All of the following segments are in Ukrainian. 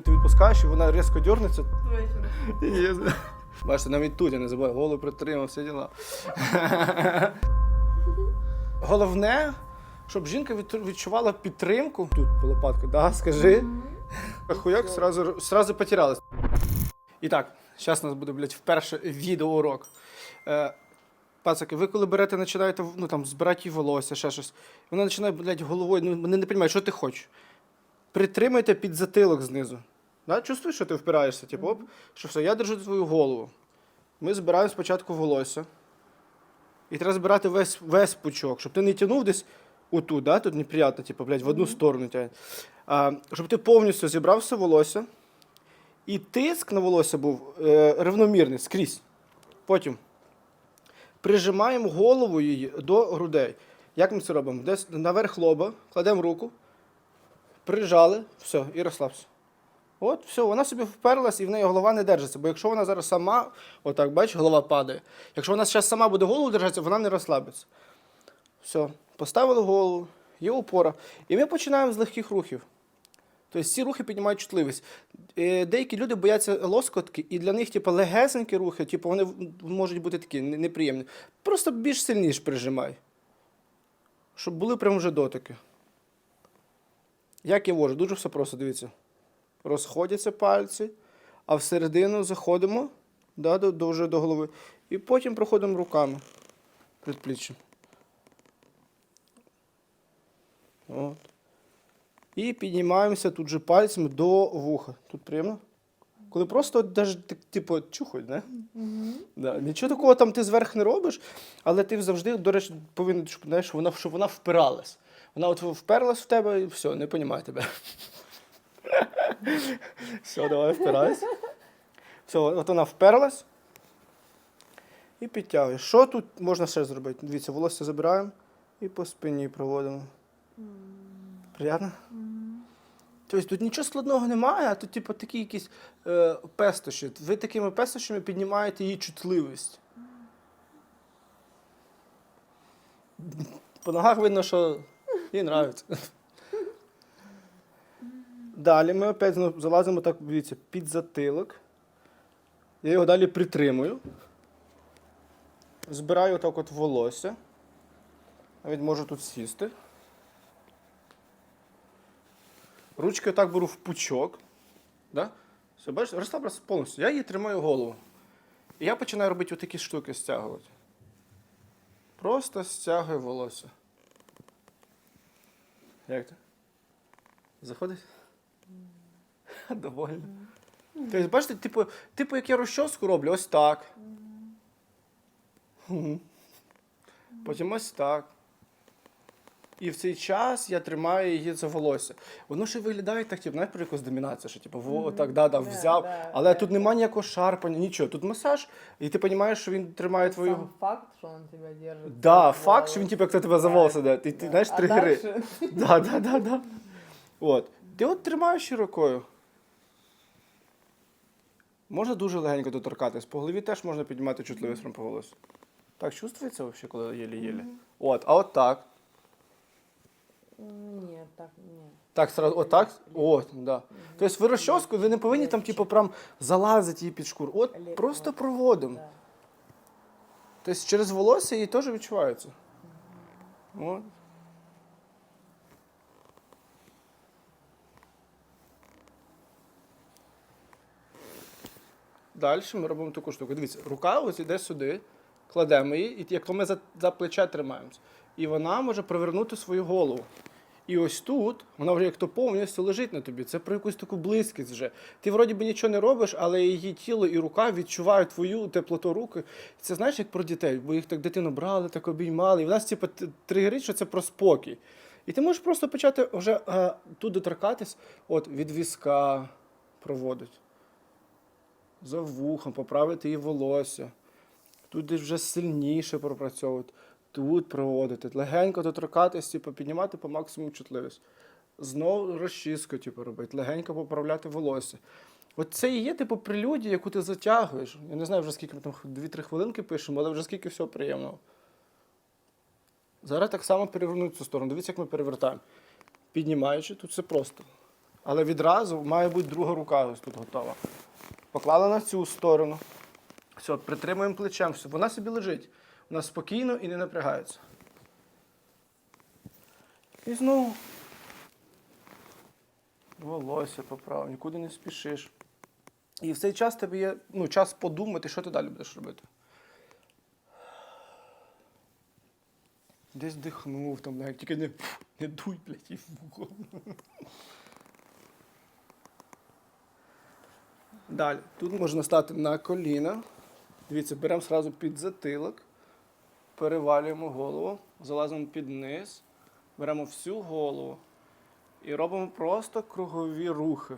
Ти відпускаєш, і вона різко дернеться. Бачите, навіть тут я не забуваю, голову притримав, всі діла. Головне, щоб жінка відчувала підтримку. Тут по лопатку, да, скажи. Хуяк сразу, сразу потерялась. І так, зараз у нас буде, блядь, вперше відеоурок. Е, пацаки, ви коли берете, починаєте ну, там, збирати волосся, ще щось, вона починає, блядь, головою, ну, вони не розуміють, що ти хочеш. Притримайте під затилок знизу. Да? Чувствуєш, що ти впираєшся, типу, оп, що все, я держу твою голову. Ми збираємо спочатку волосся. І треба збирати весь, весь пучок, щоб ти не тягнув десь отут, да? тут неприємно, типу, блядь, в одну сторону тягне. А, щоб ти повністю зібрав все волосся, і тиск на волосся був е, рівномірний скрізь. Потім прижимаємо голову її до грудей. Як ми це робимо? Десь наверх лоба, кладемо руку, прижали, все, і розслабся. От, все, вона собі вперлась і в неї голова не держиться. Бо якщо вона зараз сама, отак, бачиш, голова падає. Якщо вона зараз сама буде голову держатися, вона не розслабиться. Все, поставили голову, є опора. І ми починаємо з легких рухів. Тобто ці рухи піднімають чутливість. Е, Деякі люди бояться лоскотки, і для них, типу, легесенькі рухи, типу, вони можуть бути такі неприємні. Просто більш сильніше прижимай. Щоб були прям вже дотики. Як я вожу? Дуже все просто, дивіться. Розходяться пальці, а всередину заходимо да, до, до, вже до голови. І потім проходимо руками предпліччям. От. І піднімаємося тут же пальцями до вуха. Тут приємно? Коли просто даже, так, типу, чухають, не? Да. Нічого такого там ти зверх не робиш, але ти завжди, до речі, повинен, щоб, знаєш, щоб вона, щоб вона впиралась. Вона от вперлась в тебе і все, не понімає тебе. Все, давай впирайся. Все, от вона вперлась. І підтягує. Що тут можна ще зробити? Дивіться, волосся забираємо і по спині проводимо. Приятно? Тобто тут нічого складного немає, а тут, типу, такі якісь е, пестощі. Ви такими пестощами піднімаєте її чутливість. По ногах видно, що їй нравиться. Далі ми опять залазимо так, дивіться, під затилок. Я його далі притримую. Збираю так от волосся. Навіть можу тут сісти. Ручки отак беру в пучок. Да? Все, бачиш, розслабився повністю. Я її тримаю голову. І я починаю робити отакі штуки стягувати. Просто стягую волосся. Як то? Заходить? Довольно. Тобто, бачите, типу, типу, як я розчоску роблю, ось так. Потім ось так. І в цей час я тримаю її за волосся. Воно ще виглядає так, типу, знаєш, про якусь домінацію, що типу, во, так, да, да, Да, взяв. да, але да, тут немає ніякого шарпання, нічого. Тут масаж, і ти розумієш, що він тримає твою. Сам факт, что он тебя держит. Да, факт, що він типу, як тебе за волосся де. Ти, ти знаєш А тригери. дальше- Да, да, да, да. От. Ти от тримаєш її рукою. Можна дуже легенько доторкатись. По голові теж можна піднімати чутливість прямо по голосу. Так чувствується взагалі, коли єлі-єлі? От, а от так. Нет, так, нет. Так, сразу, отак. От, да. Тобто ви розчоску, ви не повинні там, типу, прям залазити її під шкуру. От просто проводимо. Тобто через волосся її теж відчувається. От. Далі ми робимо таку штуку. Дивіться, рука ось іде сюди, кладемо її, і як ми за, за плече тримаємося. І вона може привернути свою голову. І ось тут вона вже як то повністю лежить на тобі. Це про якусь таку близькість вже. Ти вроді би нічого не робиш, але її тіло і рука відчувають твою теплоту руки. Це знаєш як про дітей, бо їх так дитину брали, так обіймали. І в нас типу, тригерить, що це про спокій. І ти можеш просто почати вже е, тут доторкатись, от від візка проводить. За вухом, поправити її волосся. Тут вже сильніше пропрацьовувати. Тут проводити, легенько доторкатись, типу, піднімати по максимуму чутливість. Знову розчіску, типу, робити, легенько поправляти волосся. От це і є, типу, прелюдія, яку ти затягуєш. Я не знаю вже скільки ми там 2-3 хвилинки пишемо, але вже скільки всього приємного. Зараз так само перевернути цю сторону. Дивіться, як ми перевертаємо. Піднімаючи, тут все просто. Але відразу має бути друга рука ось тут готова. Поклали на цю сторону. Все, притримуємо плечем. Все. Вона собі лежить. Вона спокійно і не напрягається. І знову. Волосся поправ, нікуди не спішиш. І в цей час тобі є ну, час подумати, що ти далі будеш робити. Десь дихнув, там, навіть тільки не, не дуй, блядь, і в. Далі. Тут можна стати на коліна. Дивіться, беремо сразу під затилок, перевалюємо голову, залазимо під низ, беремо всю голову і робимо просто кругові рухи.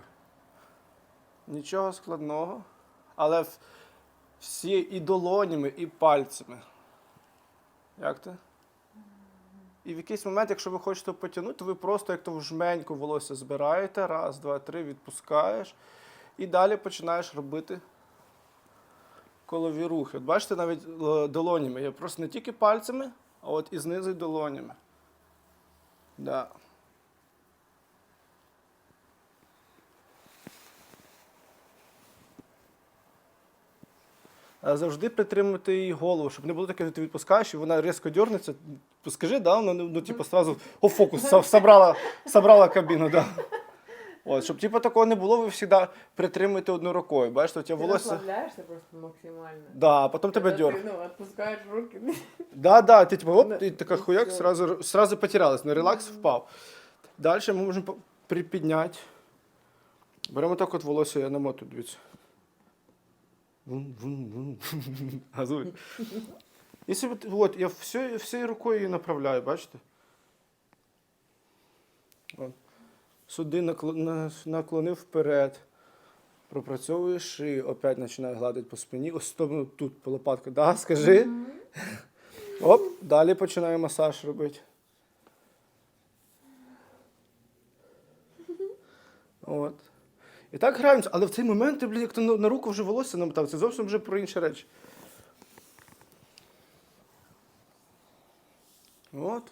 Нічого складного, але всі і долонями, і пальцями. Як ти? І в якийсь момент, якщо ви хочете потягнути, то ви просто як то в жменьку волосся збираєте, раз, два, три, відпускаєш. І далі починаєш робити колові рухи. От бачите, навіть е, долонями. Я просто не тільки пальцями, а от і знизу долонями. Да. Завжди притримувати її голову, щоб не було таке, що ти відпускаєш, і вона різко дернеться. Скажи, да, вона ну, ну, типу, сразу о, фокус, собрала, собрала кабіну, да. От, щоб типу, такого не було, ви завжди притримуєте одну рукою. Бачите, у тебе Ты волосся. расслабляешься просто максимально. Да, а потім тебе Когда дерг. ты, ну, отпускаешь руки. Да, да, ти типу, оп, Да, і така і хуяк, всё. сразу, сразу потерялась, на релакс впав. Далі ми можемо по- припідняти. Беремо так от волосся, я намотую, дивіться. Вун, вун, вун. Газуй. І собі, от, я всією, всією рукою її направляю, бачите? От. Сюди накло- наклонив вперед. Пропрацьовую шию, опять починаю гладити по спині. Ось то, тут по лопатку. Да, скажи. Оп, далі починаю масаж робити. От. І так граємося, але в цей момент ти, блін, як на, на руку вже волосся намотав, це зовсім вже про інші речі. От.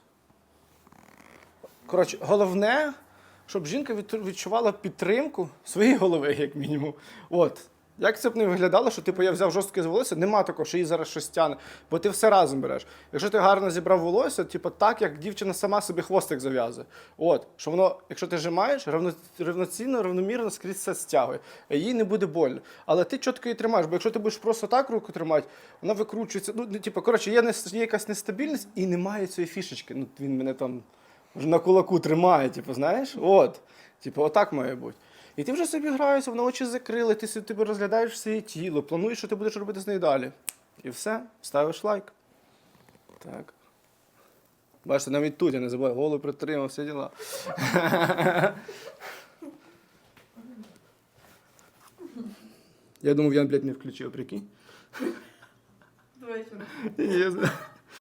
Коротше, головне, щоб жінка відчувала підтримку своєї голови, як мінімум. От. Як це б не виглядало, що типу, я взяв жорстке волосся, нема такого, що їй зараз щось тяне, бо ти все разом береш. Якщо ти гарно зібрав волосся, типу так, як дівчина сама собі хвостик зав'язує. От, що воно, якщо ти жимаєш, рівноцінно, равномірно скрізь все стягує. Їй не буде больно. Але ти чітко її тримаєш, бо якщо ти будеш просто так руку тримати, вона викручується. Ну, типу, коротше, є, є якась нестабільність і немає цієї фішечки. Ну, він мене там вже на кулаку тримає, типу, знаєш? От. Типу, отак має бути. І ти вже собі граєшся, вона очі закрили, ти собі розглядаєш все тіло, плануєш, що ти будеш робити з нею далі. І все, ставиш лайк. Так. Бачите, навіть тут я не забуваю, голову притримав, всі діла. Я думав, я, блядь, не включив, прикинь. Давай